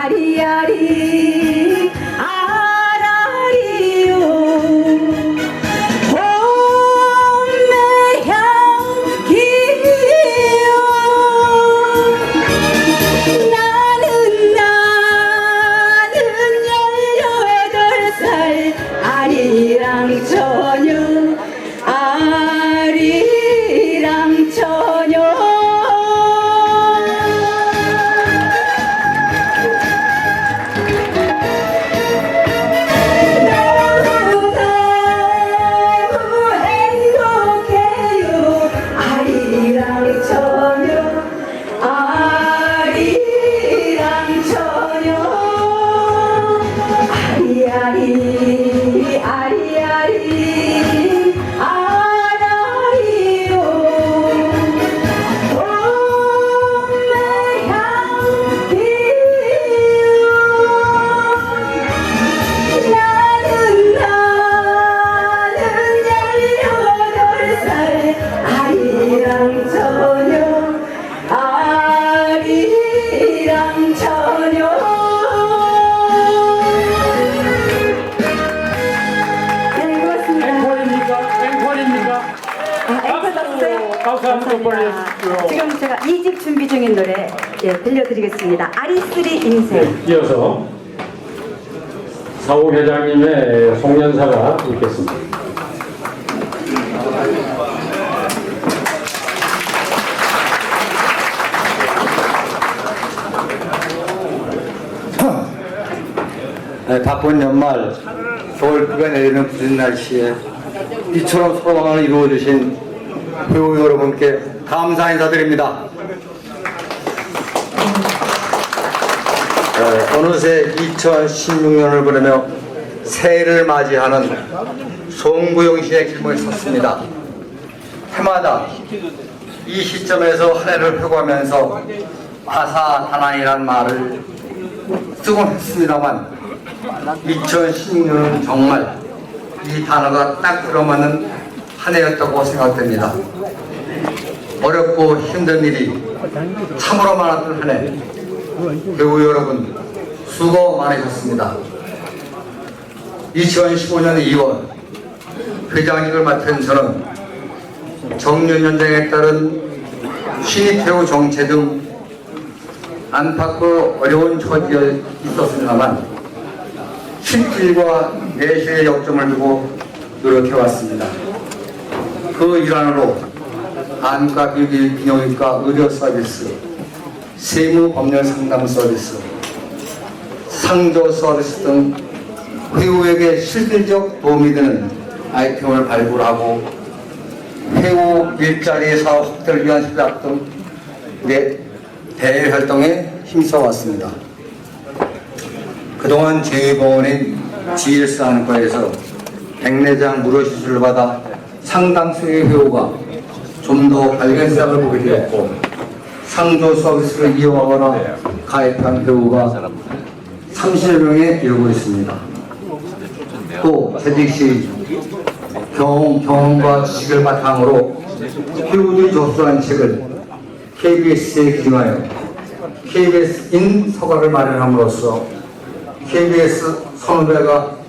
yadi yadi. 보내주십시오. 지금 제가 이 집 준비 중인 노래 예, 들려드리겠습니다. 아리스리 인생. 이어서 사우 회장님의 송년사가 있겠습니다. 네, 바쁜 연말 겨울 비가 내리는 부진 날씨에 이처럼 소망을 이루어주신 배우 여러분께 감사 인사드립니다. 네, 어느새 2016년을 보내며 새해를 맞이하는 송구영신의 길목에 섰습니다. 해마다 이 시점에서 한 해를 회고하면서 아사다난이라는 말을 쓰곤 했습니다만 2016년은 정말 이 단어가 딱 들어맞는 한 해였다고 생각됩니다. 어렵고 힘든 일이 참으로 많았던 한 해. 배우 여러분 수고 많으셨습니다. 2015년 2월 회장직을 맡은 저는 정년연장에 따른 신입배우 정체 등 안팎으로 어려운 처지에 있었습니다만 실질과 내실의 역점을 두고 노력해왔습니다. 그 일환으로 안과 비비 비뇨기과 의료 서비스, 세무 법률 상담 서비스, 상조 서비스 등 회우에게 실질적 도움이 되는 아이템을 발굴하고 회우 일자리 사업 확대를 위한 협약 등 내- 대외 활동에 힘써왔습니다. 그동안 제2병원인 GS 안과에서 백내장 무료 시술을 받아 상당수의 회우가 좀더 발견상을 보게 되었고 상조 서비스를 이용하거나 가입한 회우가 30여 명에 이르고 있습니다. 또 재직 시 경험, 경험과 지식을 바탕으로 회우들이 접수한 책을 KBS에 기증하여 KBS인 서가를 마련함으로써 KBS 선후배가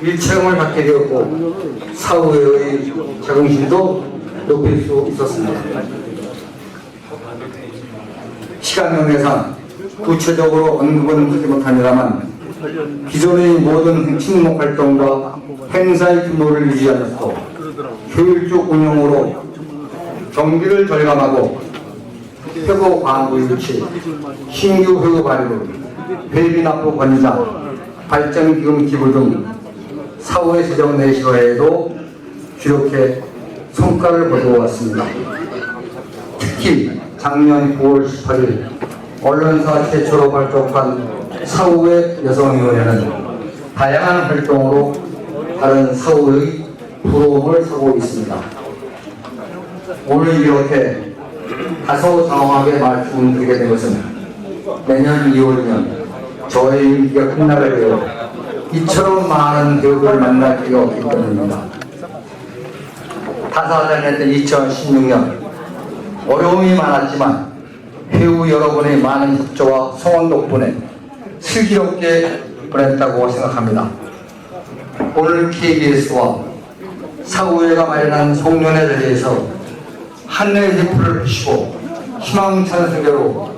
일체형을 갖게 되었고 사후의 자긍심도 높일 수 있었습니다. 시간 면에상 구체적으로 언급은 하지 못합니다만 기존의 모든 친목 활동과 행사의 규모를 유지하면서 효율적 운영으로 경비를 절감하고 회고 광고 유치, 신규 회고 발굴, 회비 납부 권자, 발전기금 기부 등 사후의 재정 내시화에도 기록해 성과를 거두어왔습니다. 특히 작년 9월 18일 언론사 최초로 발족한 사후의 여성위원회는 다양한 활동으로 다른 사후의 부러움을 사고 있습니다. 오늘 이렇게 다소 장황하게 말씀드리게 된 것은 내년 2월이면 저의 임기가 끝나게 되어 이처럼 많은 배우를 만날 없기 때문입니다. 다사다녔던 2016년 어려움이 많았지만 배우 여러분의 많은 협조와 성원 덕분에 슬기롭게 보냈다고 생각합니다. 오늘 KBS와 사후회가 마련한 송년회 자리에서 한해의 대표를 펴시고 희망찬 세계로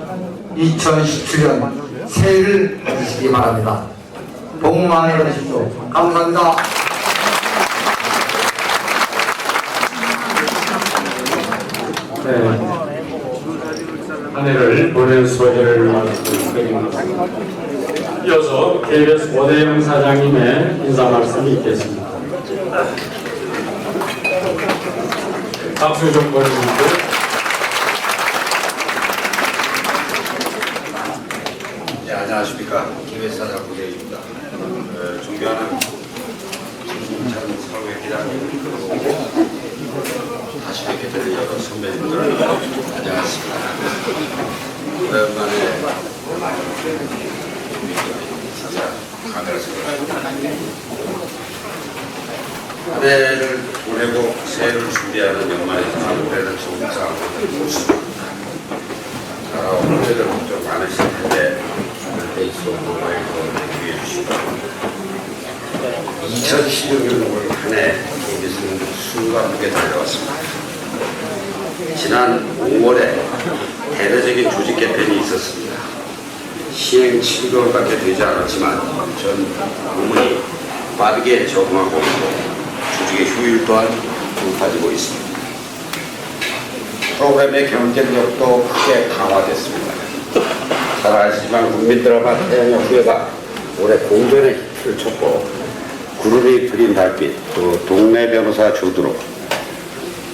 2017년 새해를 맞으시기 바랍니다. 복 많이 받으십시오. 감사합니다. 네. 한 해를 보낸 소회를 말씀드립니다. 이어서 KBS 오대영 사장님의 인사 말씀이 있겠습니다. 박수 좀 보내주시고요. 네, 안녕하십니까. 김회사장 고대입니다. 어, 존경하는 김찬 사회 기자님, 그리고 다시 뵙게 될 여러 선배님들, 안녕하십니까. 오랜만에 진짜 카메라 한 해를 보내고 새해를 준비하는 연말에 마무리되는 좋은 상황을 모습입니다. 다가온 문제들 좀 텐데 그때 있었고 많이 대기해 주시고 2016년 올 한해 KBS는 숨가쁘게 달려왔습니다. 지난 5월에 대대적인 조직 개편이 있었습니다. 시행 7개월밖에 되지 않았지만 전 부문이 빠르게 적응하고 있고 조직의 효율 또한 높아지고 있습니다. 프로그램의 경쟁력도 크게 강화됐습니다. 잘 아시지만 국민 드라마 태양의 후예가 올해 공전의 히트를 쳤고 구름이 그린 달빛 또 동네 변호사 조드로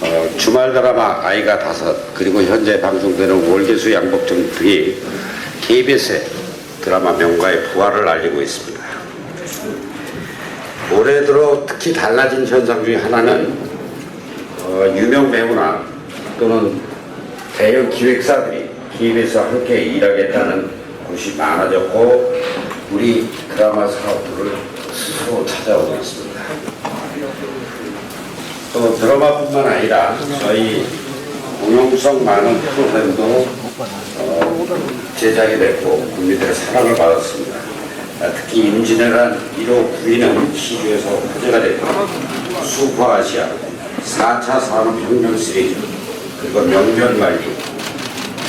어, 주말 드라마 아이가 다섯 그리고 현재 방송되는 월계수 양복점 등이 KBS의 드라마 명가의 부활을 알리고 있습니다. 올해 들어 특히 달라진 현상 중에 하나는 어, 유명 배우나 또는 대형 기획사들이 KBS와 함께 일하겠다는 곳이 많아졌고 우리 드라마 사업들을 스스로 찾아오고 있습니다. 또 드라마뿐만 아니라 저희 공용성 많은 프로그램도 어, 제작이 됐고 국민들의 사랑을 받았습니다. 아, 특히 임진왜란 1호 부인은 시주에서 화제가 됐고 수퍼아시아 4차 산업혁명 시리즈 그리고 명변관리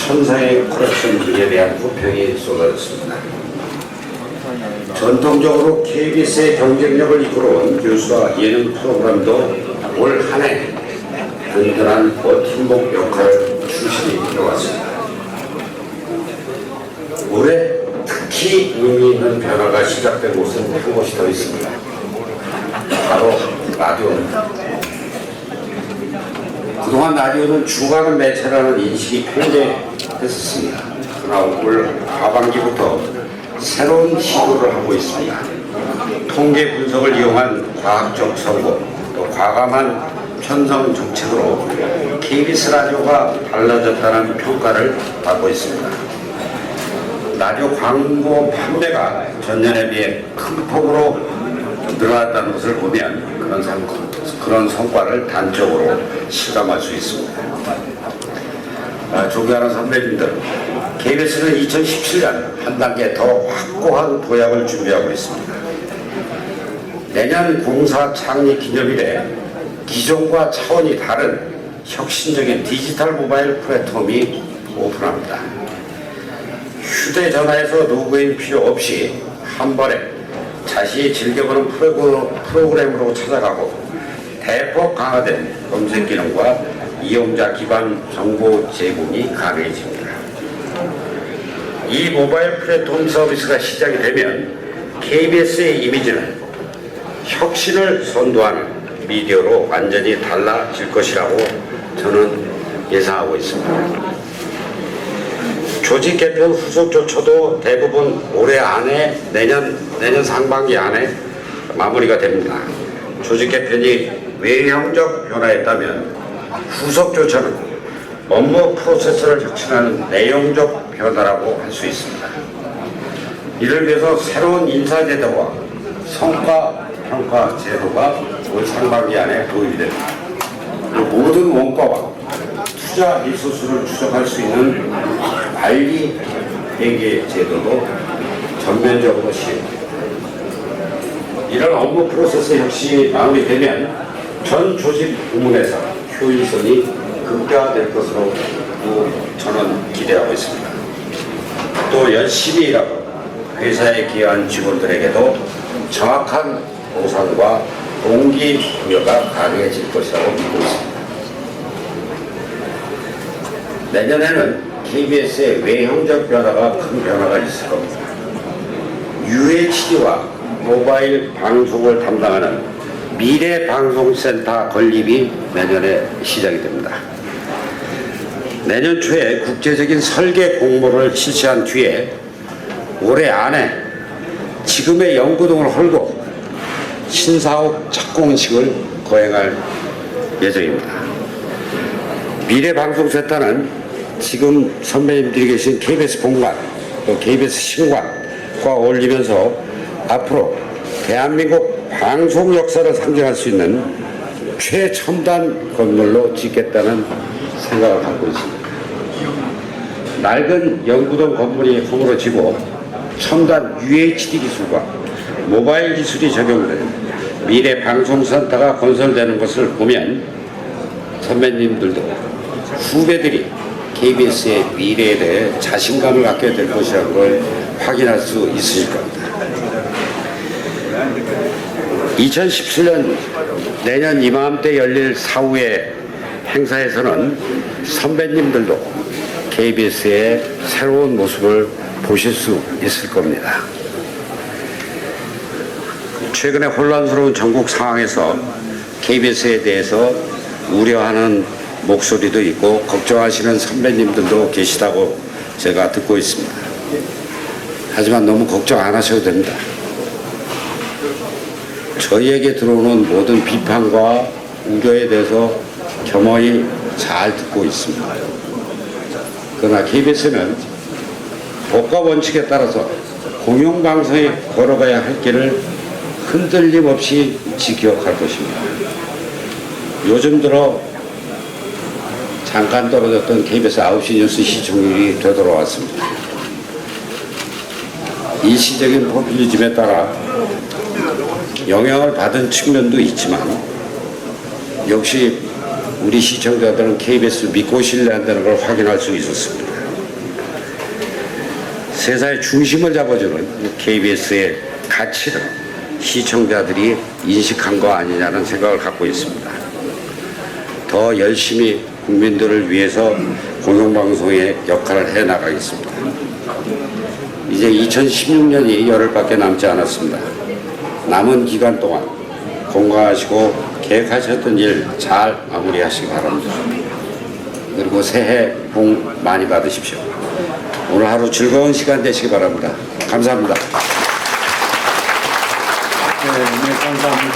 천사의 커렉션 등에 대한 후평이 쏟아졌습니다. 전통적으로 KBS의 경쟁력을 이끌어온 뉴스와 예능 프로그램도 올 한해 든든한 버팀목 역할을 충실히 해왔습니다. 올해 특히 의미 있는 변화가 시작된 곳은 한 곳이 더 있습니다. 바로 라디오입니다. 그동안 라디오는 주가는 매체라는 인식이 편대했었습니다. 그러나 올 하반기부터 새로운 시도를 하고 있습니다. 통계 분석을 이용한 과학적 선고, 또 과감한 편성 정책으로 KBS 라디오가 달라졌다는 평가를 받고 있습니다. 라디오 광고 판매가 전년에 비해 큰 폭으로 늘어났다는 것을 보면 그런, 상, 그런 성과를 단적으로 실감할 수 있습니다. 아, 존경하는 선배님들, KBS는 2017년 한 단계 더 확고한 도약을 준비하고 있습니다. 내년 공사 창립 기념일에 기존과 차원이 다른 혁신적인 디지털 모바일 플랫폼이 오픈합니다. 휴대전화에서 로그인 필요 없이 한 번에 자신이 즐겨보는 프로그램- 프로그램으로 찾아가고 대폭 강화된 검색 기능과 이용자 기반 정보 제공이 가능해집니다. 이 모바일 플랫폼 서비스가 시작이 되면 KBS의 이미지는 혁신을 선도하는 미디어로 완전히 달라질 것이라고 저는 예상하고 있습니다. 조직 개편 후속 조처도 대부분 올해 안에 내년 내년 상반기 안에 마무리가 됩니다. 조직 개편이 외형적 변화였다면 후속 조처는 업무 프로세스를 혁신하는 내용적 변화라고 할 수 있습니다. 이를 위해서 새로운 인사 제도와 성과 평가 제도가 올 상반기 안에 도입이 됩니다. 그 모든 원가와 투자 리소스를 추적할 수 있는 관리 회계 제도도 전면적으로 시행됩니다. 이런 업무 프로세스 혁신이 마무리되면 전 조직 부문에서 효율성이 극대화될 것으로 또 저는 기대하고 있습니다. 또 열심히 일하고 회사에 기여한 직원들에게도 정확한 보상과 동기 부여가 가능해질 것이라고 믿고 있습니다. 내년에는 KBS의 외형적 변화가 큰 변화가 있을 겁니다. UHD와 모바일 방송을 담당하는 미래 방송센터 건립이 내년에 시작이 됩니다. 내년 초에 국제적인 설계 공모를 실시한 뒤에 올해 안에 지금의 연구동을 헐고 신사업 착공식을 거행할 예정입니다. 미래방송센터는 지금 선배님들이 계신 KBS 본관, 또 KBS 신관과 어울리면서 앞으로 대한민국 방송 역사를 상징할 수 있는 최첨단 건물로 짓겠다는 생각을 갖고 있습니다. 낡은 연구동 건물이 허물어지고 첨단 UHD 기술과 모바일 기술이 적용된 미래 방송센터가 건설되는 것을 보면 선배님들도 후배들이 KBS의 미래에 대해 자신감을 갖게 될 것이라는 걸 확인할 수 있으실 겁니다. 2017년 내년 이맘때 열릴 사후의 행사에서는 선배님들도 KBS의 새로운 모습을 보실 수 있을 겁니다. 최근에 혼란스러운 전국 상황에서 KBS에 대해서 우려하는 목소리도 있고 걱정하시는 선배님들도 계시다고 제가 듣고 있습니다. 하지만 너무 걱정 안 하셔도 됩니다. 저희에게 들어오는 모든 비판과 우려에 대해서 겸허히 잘 듣고 있습니다. 그러나 KBS는 법과 원칙에 따라서 공영방송에 걸어가야 할 길을 흔들림 없이 지켜갈 것입니다. 요즘 들어 잠깐 떨어졌던 KBS 9시 뉴스 시청률이 되돌아왔습니다. 일시적인 포퓰리즘에 따라 영향을 받은 측면도 있지만 역시 우리 시청자들은 KBS 믿고 신뢰한다는 걸 확인할 수 있었습니다. 세상의 중심을 잡아주는 KBS의 가치를 시청자들이 인식한 거 아니냐는 생각을 갖고 있습니다. 더 열심히 국민들을 위해서 공영방송의 역할을 해 나가겠습니다. 이제 2016년이 열흘밖에 남지 않았습니다. 남은 기간 동안 건강하시고 계획하셨던 일 잘 마무리하시기 바랍니다. 그리고 새해 복 많이 받으십시오. 오늘 하루 즐거운 시간 되시기 바랍니다. 감사합니다. 네, 네, 감사합니다.